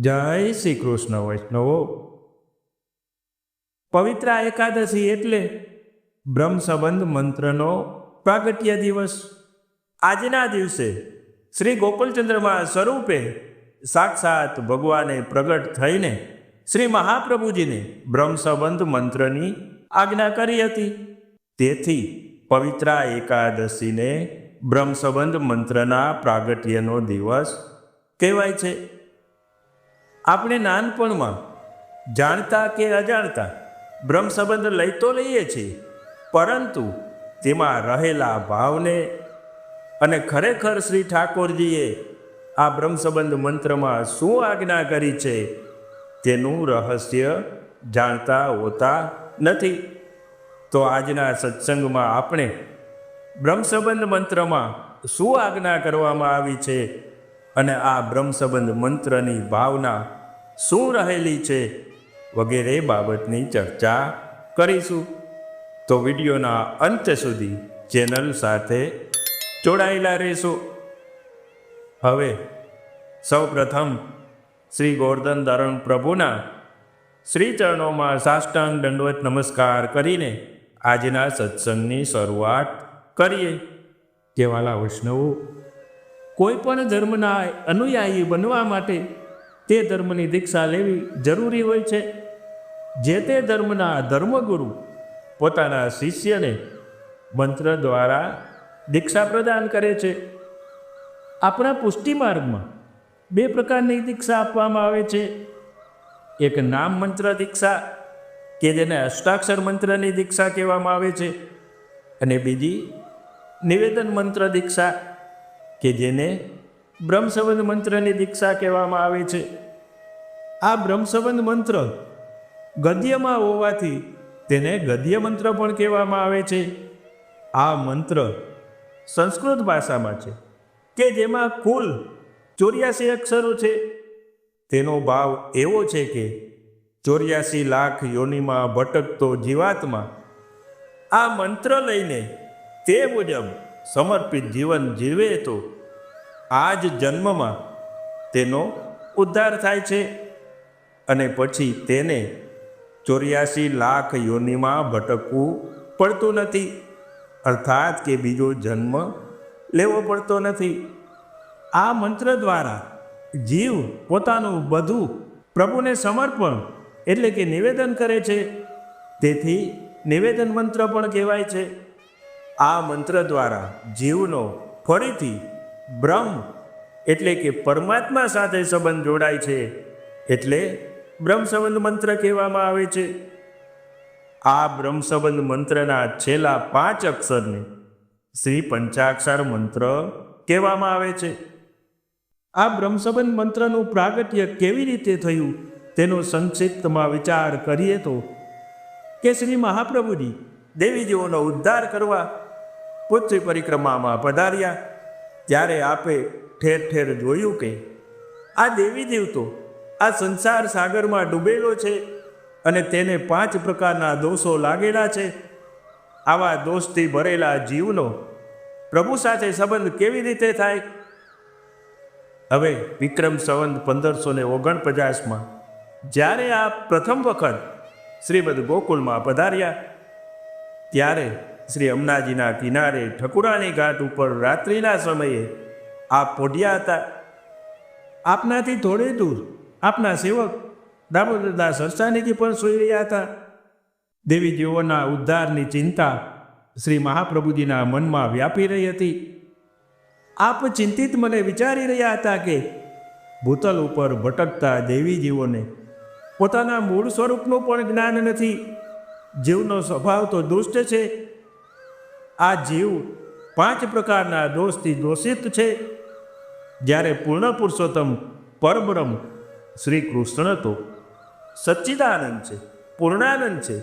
જય શ્રી કૃષ્ણ વૈષ્ણવો. પવિત્ર એકાદશી એટલે બ્રહ્મ સંબંધ મંત્રનો પ્રાગટ્ય દિવસ. આજના દિવસે શ્રી ગોકુલચંદ્રમાં સ્વરૂપે સાક્ષાત ભગવાને પ્રગટ થઈને શ્રી મહાપ્રભુજીને બ્રહ્મ સંબંધ મંત્રની આજ્ઞા કરી હતી. તેથી પવિત્ર એકાદશીને બ્રહ્મ સંબંધ મંત્રના પ્રાગટ્યનો દિવસ કહેવાય છે. આપણે નાનપણમાં જાણતા કે અજાણતા બ્રહ્મ સંબંધ લઈ તો લઈએ છીએ, પરંતુ તેમાં રહેલા ભાવને અને ખરેખર શ્રી ઠાકોરજીએ આ બ્રહ્મ સંબંધ મંત્રમાં શું આજ્ઞા કરી છે તેનું રહસ્ય જાણતા હોતા નથી. તો આજના સત્સંગમાં આપણે બ્રહ્મ સંબંધ મંત્રમાં શું આજ્ઞા કરવામાં આવી છે અને આ બ્રહ્મ સંબંધ મંત્રની ભાવના શું રહેલી છે? વગેરે બાબતની ચર્ચા કરીશું. તો વિડીયોના અંત સુધી ચેનલ સાથે જોડાયેલા રહેશો. હવે સૌ પ્રથમ શ્રી ગોર્ધન ધરણ પ્રભુના શ્રી ચરણોમાં સાષ્ટાંગ દંડવત નમસ્કાર કરીને આજના સત્સંગની શરૂઆત કરીએ. કેવાલા વૈષ્ણવો, કોઈ પણ ધર્મના અનુયાયી બનવા માટે તે ધર્મની દીક્ષા લેવી જરૂરી હોય છે. જે તે ધર્મના ધર્મગુરુ પોતાના શિષ્યને મંત્ર દ્વારા દીક્ષા પ્રદાન કરે છે. આપણા પુષ્ટિ માર્ગમાં બે પ્રકારની દીક્ષા આપવામાં આવે છે. એક નામ મંત્ર દીક્ષા કે જેને અષ્ટાક્ષર મંત્રની દીક્ષા કહેવામાં આવે છે અને બીજી નિવેદન મંત્ર દીક્ષા કે જેને બ્રહ્મસંબંધ મંત્રની દીક્ષા કહેવામાં આવે છે. આ બ્રહ્મસંબંધ મંત્ર ગદ્યમાં હોવાથી તેને ગદ્ય મંત્ર પણ કહેવામાં આવે છે. આ મંત્ર સંસ્કૃત ભાષામાં છે કે જેમાં કુલ ચોર્યાસી અક્ષરો છે. તેનો ભાવ એવો છે કે ચોર્યાસી લાખ યોનિમાં ભટકતો જીવાત્મા આ મંત્ર લઈને તે મુજબ સમર્પિત જીવન જીવે તો આ જ જન્મમાં તેનો ઉદ્ધાર થાય છે અને પછી તેને ચોર્યાસી લાખ યોનિમાં ભટકવું પડતું નથી. અર્થાત કે બીજો જન્મ લેવો પડતો નથી. આ મંત્ર દ્વારા જીવ પોતાનું બધું પ્રભુને સમર્પણ એટલે કે નિવેદન કરે છે. તેથી નિવેદન મંત્ર પણ કહેવાય છે. આ મંત્ર દ્વારા જીવનો ફરીથી બ્રહ્મ એટલે કે પરમાત્મા સાથે સંબંધ જોડાય છે એટલે બ્રહ્મ સંબંધ મંત્ર કહેવામાં આવે છે. આ બ્રહ્મ સંબંધ મંત્રના છેલ્લા પાંચ અક્ષરને શ્રી પંચાક્ષર મંત્ર કહેવામાં આવે છે. આ બ્રહ્મસંબંધ મંત્રનું પ્રાગટ્ય કેવી રીતે થયું તેનો સંક્ષિપ્તમાં વિચાર કરીએ તો, કે શ્રી મહાપ્રભુજી દેવીજીઓનો ઉદ્ધાર કરવા પૃથ્વી પરિક્રમામાં પધાર્યા. ત્યારે આપે ઠેર ઠેર જોયું કે આ દેવી તો આ સંસાર સાગરમાં ડૂબેલો છે અને તેને પાંચ પ્રકારના દોષો લાગેલા છે, આવા દોષથી ભરેલા જીવનો પ્રભુ સાથે સંબંધ કેવી રીતે થાય? હવે વિક્રમ સંવંત પંદરસો ને ઓગણપચાસમાં જ્યારે આ પ્રથમ વખત શ્રીમદ ગોકુળમાં પધાર્યા, ત્યારે શ્રી અમનાજીના કિનારે ઠકુરાની ઘાટ ઉપર રાત્રિના સમયે આપ પોઢ્યા હતા. આપનાથી થોડે દૂર આપના સેવક દામોદરદાસ સરસાનીજી પણ સૂઈ રહ્યા હતા. દેવીજીઓના ઉદ્ધારની ચિંતા શ્રી મહાપ્રભુજીના મનમાં વ્યાપી રહી હતી. આપ ચિંતિત મને વિચારી રહ્યા હતા કે ભૂતલ ઉપર ભટકતા દેવીજીઓને પોતાના મૂળ સ્વરૂપનું પણ જ્ઞાન નથી. જીવનો સ્વભાવ તો દુષ્ટ છે. આ જીવ પાંચ પ્રકારના દોષથી દોષિત છે. જ્યારે પૂર્ણ પુરુષોત્તમ પરબ્રહ્મ શ્રી કૃષ્ણ તો સચ્ચિદાનંદ છે, પૂર્ણાનંદ છે,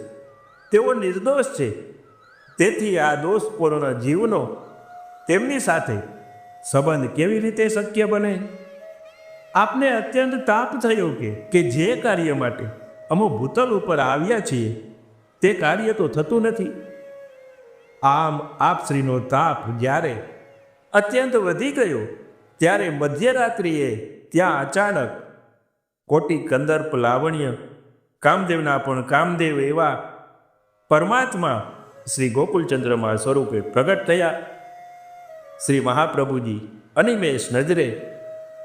તેઓ નિર્દોષ છે. તેથી આ દોષપૂર્ણ જીવનો તેમની સાથે સંબંધ કેવી રીતે શક્ય બને? આપને અત્યંત તાપ થયો કે કે જે કાર્ય માટે અમો ભૂતલ ઉપર આવ્યા છીએ, તે કાર્ય તો થતું નથી. આમ આપશ્રીનો તાપ જ્યારે અત્યંત વધી ગયો, ત્યારે મધ્યરાત્રિએ ત્યાં અચાનક કોટી કંદર્પ લાવણ્ય, કામદેવના પણ કામદેવ એવા પરમાત્મા શ્રી ગોકુલચંદ્રમાં સ્વરૂપે પ્રગટ થયા. શ્રી મહાપ્રભુજી અનિમેષ નજરે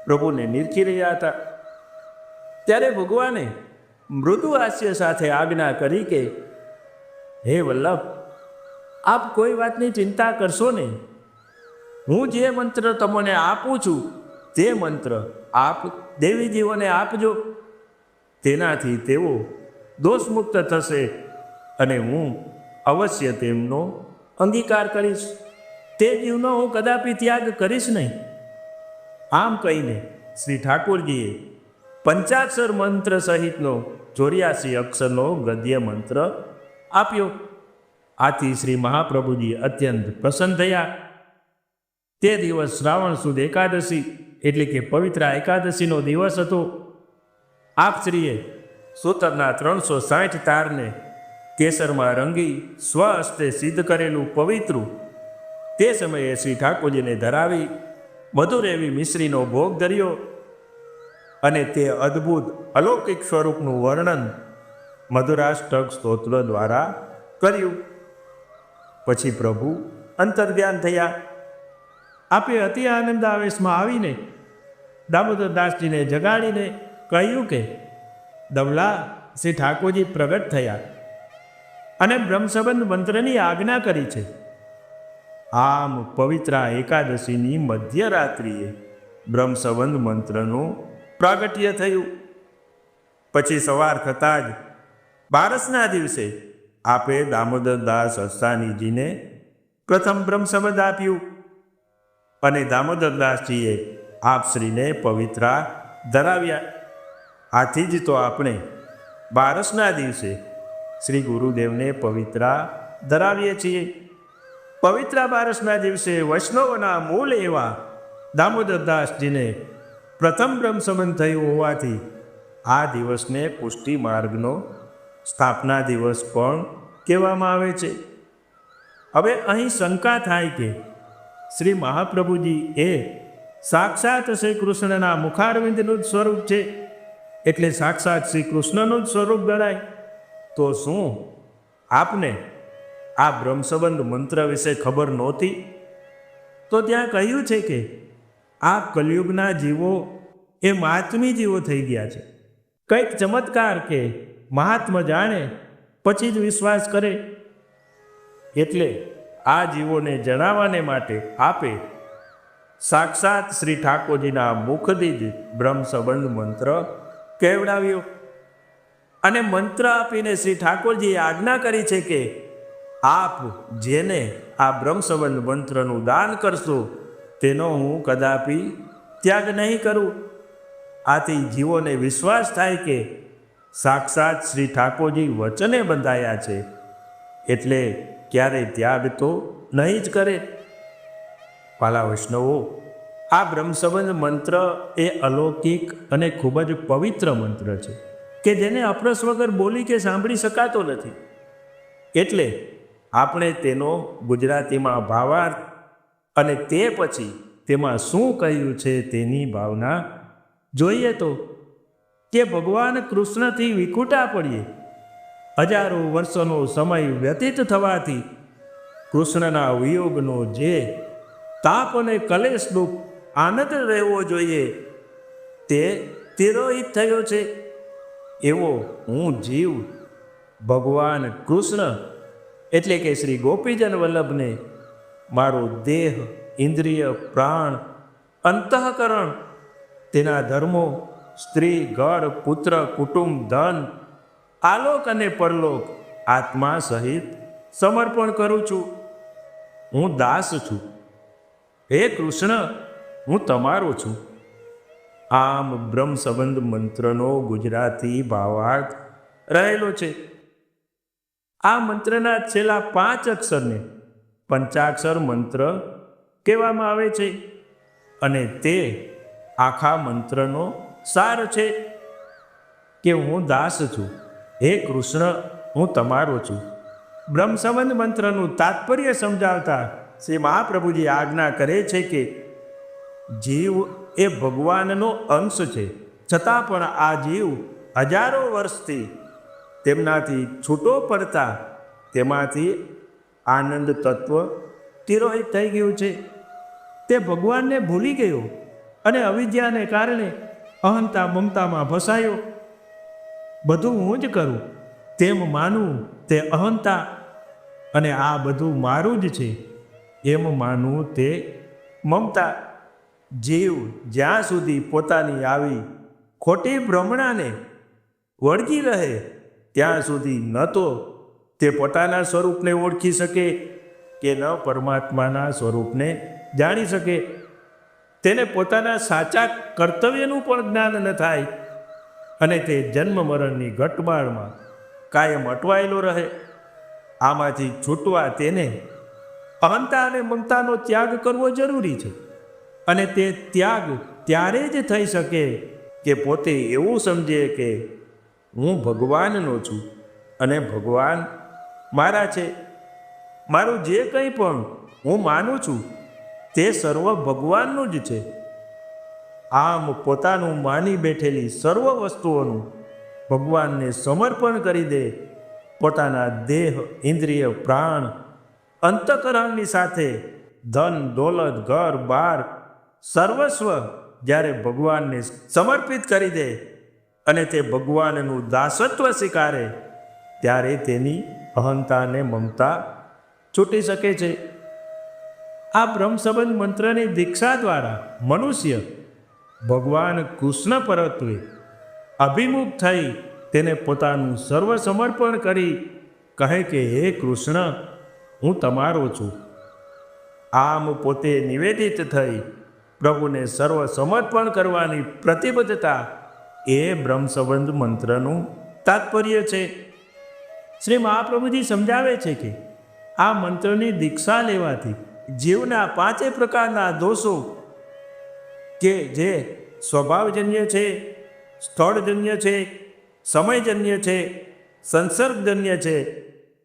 પ્રભુને નિરખી રહ્યા હતા. ત્યારે ભગવાને મૃદુ હાસ્ય સાથે આજ્ઞા કરી કે, હે વલ્લભ આપ કોઈ વાતની ચિંતા કરશો નહીં. હું જે મંત્ર તમને આપું છું, તે મંત્ર આપ દેવીજીઓને આપજો. તેનાથી તેઓ દોષમુક્ત થશે અને હું અવશ્ય તેમનો અંગીકાર કરીશ. તે જીવનો હું કદાપી ત્યાગ કરીશ નહીં. આમ કહીને શ્રી ઠાકોરજીએ પંચાક્ષર મંત્ર સહિતનો ચોર્યાસી અક્ષરનો ગદ્ય મંત્ર આપ્યો. આથી શ્રી મહાપ્રભુજી અત્યંત પ્રસન્ન થયા. તે દિવસ શ્રાવણ સુદ એકાદશી, એટલે કે પવિત્ર એકાદશીનો દિવસ હતો. આપ શ્રીએ સૂતરના ત્રણસો સાઠ તારને કેસરમાં રંગી સ્વહસ્તે સિદ્ધ કરેલું પવિત્રું તે સમયે શ્રી ઠાકોરજીને ધરાવી મધુર એવી મિશ્રીનો ભોગ ધર્યો અને તે અદ્ભુત અલૌકિક સ્વરૂપનું વર્ણન મધુરાષ્ટક સ્તોત્ર દ્વારા કર્યું. પછી પ્રભુ અંતર્ધ્યાન થયા. આપે અતિ આનંદ આવેશમાં આવીને દામોદર દાસજીને જગાડીને કહ્યું કે, દવલા, શ્રી ઠાકોરજી પ્રગટ થયા અને બ્રહ્મસંબંધ મંત્રની આજ્ઞા કરી છે. આમ પવિત્રા એકાદશીની મધ્યરાત્રિએ બ્રહ્મસંબંધ મંત્રનું પ્રાગટ્ય થયું. પછી સવાર થતાં જ બારસના દિવસે આપે દામોદરદાસ અસ્તાનીજીને પ્રથમ બ્રહ્મસંબંધ આપ્યું. અને દામોદરદાસજીએ આપશ્રીને પવિત્રા ધરાવ્યા. આથી જ તો આપણે બારસના દિવસે શ્રી ગુરુદેવને પવિત્રા ધરાવીએ છીએ. પવિત્રા બારસના દિવસે વૈષ્ણવના મૂળ એવા દામોદરદાસજીને પ્રથમ બ્રહ્મસમન થયું હોવાથી આ દિવસને પુષ્ટિ માર્ગનો સ્થાપના દિવસ પણ કહેવામાં આવે છે. હવે અહીં શંકા થાય કે શ્રી મહાપ્રભુજી એ સાક્ષાત શ્રી કૃષ્ણના મુખારવિંદનું જ સ્વરૂપ છે. એટલે સાક્ષાત શ્રી કૃષ્ણનું જ સ્વરૂપ ગણાય. તો શું આપને આ બ્રહ્મસંબંધ મંત્ર વિશે ખબર નહોતી? તો ત્યાં કહ્યું છે કે આ કલયુગના જીવો એ માતમી જીવો થઈ ગયા છે. કંઈક ચમત્કાર કે મહાત્મ જાણે, પછી જ વિશ્વાસ કરે. એટલે આ જીવોને જણાવવાને માટે આપે સાક્ષાત શ્રી ઠાકોરજીના મુખથી જ બ્રહ્મ મંત્ર કેવડાવ્યો. અને મંત્ર આપીને શ્રી ઠાકોરજીએ આજ્ઞા કરી છે કે આપ જેને આ બ્રહ્મ સંબંધ મંત્રનું દાન કરશો, તેનો હું કદાપી ત્યાગ નહીં કરું. આથી જીવોને વિશ્વાસ થાય કે સાક્ષાત શ્રી ઠાકોરજી વચને બંધાયા છે. એટલે ક્યારે ત્યાગ તો નહીં જ કરે. પાલા વૈષ્ણવો, આ બ્રહ્મસંબંધ મંત્ર એ અલૌકિક અને ખૂબ જ પવિત્ર મંત્ર છે, કે જેને અપરસ વગર બોલી કે સાંભળી શકાતો નથી. એટલે આપણે તેનો ગુજરાતીમાં ભાવાર્થ અને તે પછી તેમાં શું કહ્યું છે તેની ભાવના જોઈએ તો કે ભગવાન કૃષ્ણથી વિખૂટા પડીએ. હજારો વર્ષોનો સમય વ્યતીત થવાથી કૃષ્ણના વિયોગનો જે તાપ અને કલેશ દુઃખ આનંદ રહેવો જોઈએ, તે તિરોહિત થયો છે. એવો હું જીવ ભગવાન કૃષ્ણ એટલે કે શ્રી ગોપીજન વલ્લભને મારો દેહ, ઇન્દ્રિય, પ્રાણ, અંતઃકરણ, તેના ધર્મો સ્ત્રી ઘર પુત્ર, કુટુંબ, ધન, આલોક અને પરલોક આત્મા સહિત સમર્પણ કરું છું. હું દાસ છું. હે કૃષ્ણ, હું તમારો છું. આમ બ્રહ્મ સંબંધ મંત્રનો ગુજરાતી ભાવાર્થ રહેલો છે. આ મંત્રના છેલ્લા પાંચ અક્ષરને પંચાક્ષર મંત્ર કહેવામાં આવે છે અને તે આખા મંત્રનો સાર છે કે હું દાસ છું? હે કૃષ્ણ, હું તમારો છું. બ્રહ્મ સંબંધ મંત્રનું તાત્પર્ય સમજાવતા શ્રી મહાપ્રભુજી આજ્ઞા કરે છે કે જીવ એ ભગવાનનો અંશ છે. છતાં પણ આ જીવ હજારો વર્ષથી તેમનાથી છૂટો પડતા તેમાંથી આનંદ તત્વ તિરોહિત થઈ ગયું છે. તે ભગવાનને ભૂલી ગયો અને અવિદ્યાને કારણે અહંતા મમતામાં ફસાયો બધું હું જ કરું. તેમ માનવું તે અહંતા અને આ બધું મારું જ છે. એમ માનવું તે મમતા. જીવ જ્યાં સુધી પોતાની આવી ખોટી ભ્રમણાને વળગી રહે, ત્યાં સુધી ન તો તે પોતાના સ્વરૂપને ઓળખી શકે કે ન પરમાત્માના સ્વરૂપને જાણી શકે. તેને પોતાના સાચા કર્તવ્યનું પણ જ્ઞાન ન થાય. અને તે જન્મ મરણની ઘટમાળમાં કાયમ અટવાયેલો રહે. આમાંથી છૂટવા તેને અહંતા અને મમતાનો ત્યાગ કરવો જરૂરી છે. અને તે ત્યાગ ત્યારે જ થઈ શકે કે પોતે એવું સમજે કે હું ભગવાનનો છું અને ભગવાન મારા છે. મારું જે કંઈ પણ હું માનું છું તે સર્વ ભગવાનનું જ છે. આમ પોતાનું માની બેઠેલી સર્વ વસ્તુઓનું ભગવાનને સમર્પણ કરી દે. પોતાના દેહ, ઇન્દ્રિય, પ્રાણ, અંતકરણની સાથે ધન, દોલત, ઘર, બાર, સર્વસ્વ જ્યારે ભગવાનને સમર્પિત કરી દે અને તે ભગવાનનું દાસત્વ સ્વીકારે, ત્યારે તેની અહંતા અને મમતા છૂટી શકે છે. આ બ્રહ્મ સંબંધ મંત્રની દીક્ષા દ્વારા મનુષ્ય ભગવાન કૃષ્ણ પરત્વે અભિમુખ થઈ તેને પોતાનું સર્વ સમર્પણ કરી કહે કે, હે કૃષ્ણ, હું તમારો છું. આમ પોતે નિવેદિત થઈ પ્રભુને સર્વ સમર્પણ કરવાની પ્રતિબદ્ધતા એ બ્રહ્મ સંબંધ મંત્રનું તાત્પર્ય છે. શ્રી મહાપ્રભુજી સમજાવે છે કે આ મંત્રની દીક્ષા લેવાથી જીવના પાંચે પ્રકારના દોષો કે જે સ્વભાવજન્ય છે, સ્થળજન્ય છે, સમયજન્ય છે, સંસર્ગજન્ય છે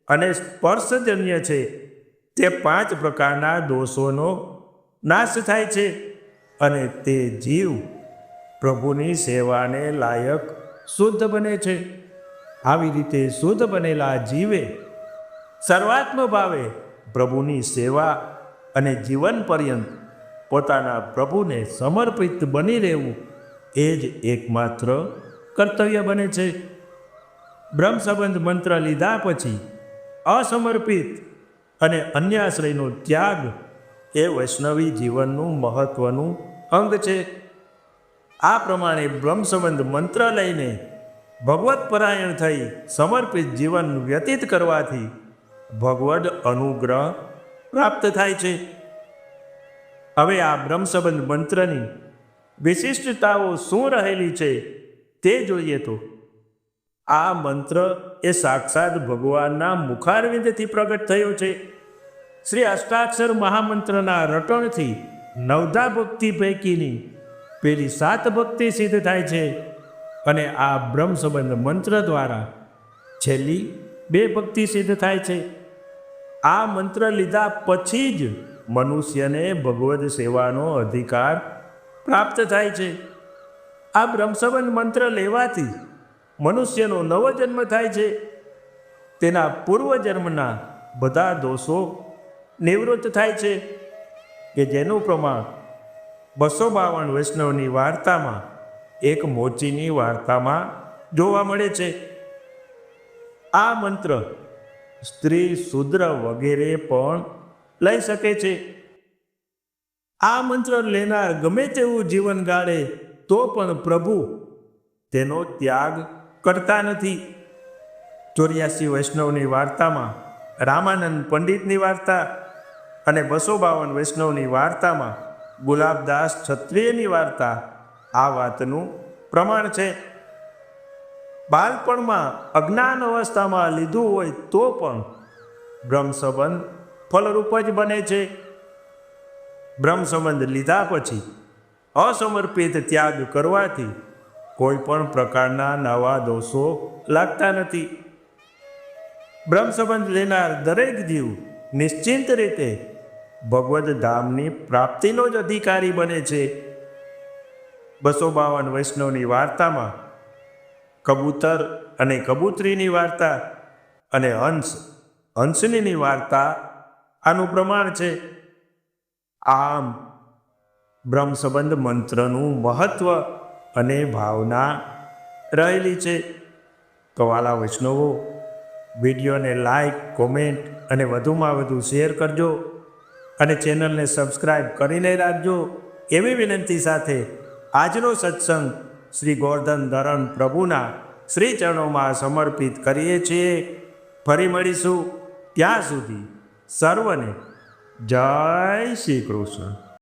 અને સ્પર્શજન્ય છે, તે પાંચ પ્રકારના દોષોનો નાશ થાય છે અને તે જીવ પ્રભુની સેવાને લાયક શુદ્ધ બને છે. આવી રીતે શુદ્ધ બનેલા જીવે સર્વાત્મ ભાવે પ્રભુની સેવા અને જીવન પર્યંત પોતાના પ્રભુને સમર્પિત બની રહેવું એ જ એકમાત્ર કર્તવ્ય બને છે. બ્રહ્મ સંબંધ મંત્ર લીધા પછી અસમર્પિત અને અન્યાશ્રયનો ત્યાગ એ વૈષ્ણવી જીવનનું મહત્વનું અંગ છે. આ પ્રમાણે બ્રહ્મ મંત્ર લઈને ભગવત પરાયણ થઈ સમર્પિત જીવન વ્યતીત કરવાથી ભગવદ અનુગ્રહ પ્રાપ્ત થાય છે. હવે આ બ્રહ્મસંબંધ મંત્રની વિશિષ્ટતાઓ શું રહેલી છે તે જોઈએ તો આ મંત્ર એ સાક્ષાત ભગવાનના મુખારવિંદથી પ્રગટ થયો છે. શ્રી અષ્ટાક્ષર મહામંત્રના રટણથી નવધા ભક્તિ પૈકીની પેલી સાત ભક્તિ સિદ્ધ થાય છે અને આ બ્રહ્મ સંબંધ મંત્ર દ્વારા છેલ્લી બે ભક્તિ સિદ્ધ થાય છે. આ મંત્ર લીધા પછી જ મનુષ્યને ભગવદ્ સેવાનો અધિકાર પ્રાપ્ત થાય છે. આ બ્રહ્મસંબંધ મંત્ર લેવાથી મનુષ્યનો નવો જન્મ થાય છે. તેના પૂર્વજન્મના બધા દોષો નિવૃત્ત થાય છે કે જેનું પ્રમાણ બસો બાવન વૈષ્ણવની વાર્તામાં એક મોચીની વાર્તામાં જોવા મળે છે. આ મંત્ર સ્ત્રી શુદ્ર વગેરે પણ લઈ શકે છે. આ મંત્ર લેનાર ગમે તેવું જીવન ગાળે તો પણ પ્રભુ તેનો ત્યાગ કરતા નથી. ચોર્યાસી વૈષ્ણવની વાર્તામાં રામાનંદ પંડિતની વાર્તા અને બસો બાવન વૈષ્ણવની વાર્તામાં ગુલાબદાસ ક્ષત્રિયની વાર્તા આ વાતનું પ્રમાણ છે. બાળપણમાં અજ્ઞાન અવસ્થામાં લીધું હોય તો પણ બ્રહ્મ ફલરૂપ જ બને છે. બ્રહ્મ સંબંધ લીધા પછી અસમર્પિત ત્યાગ કરવાથી કોઈ પણ પ્રકારના નવા દોષો લાગતા નથી. બ્રહ્મ લેનાર દરેક જીવ નિશ્ચિંત રીતે ભગવદ્ ધામની પ્રાપ્તિનો જ અધિકારી બને છે. બસો બાવન વૈષ્ણવની વાર્તામાં કબૂતર અને કબૂતરીની વાર્તા અને હંસ, હંસનીની વાર્તા આનું પ્રમાણ છે. આમ બ્રહ્મ સંબંધ મંત્રનું મહત્વ અને ભાવના રહેલી છે. તો વાલા વૈષ્ણવો, વિડીયોને લાઈક, કોમેન્ટ અને વધુમાં વધુ શેર કરજો અને ચેનલને સબસ્ક્રાઈબ કરીને રાખજો. એવી વિનંતી સાથે આજનો સત્સંગ શ્રી ગોર્ધન ધરણ પ્રભુના શ્રી ચરણોમાં સમર્પિત કરીએ છીએ. ફરી મળીશું ત્યાં સુધી સર્વને જય શ્રી કૃષ્ણ.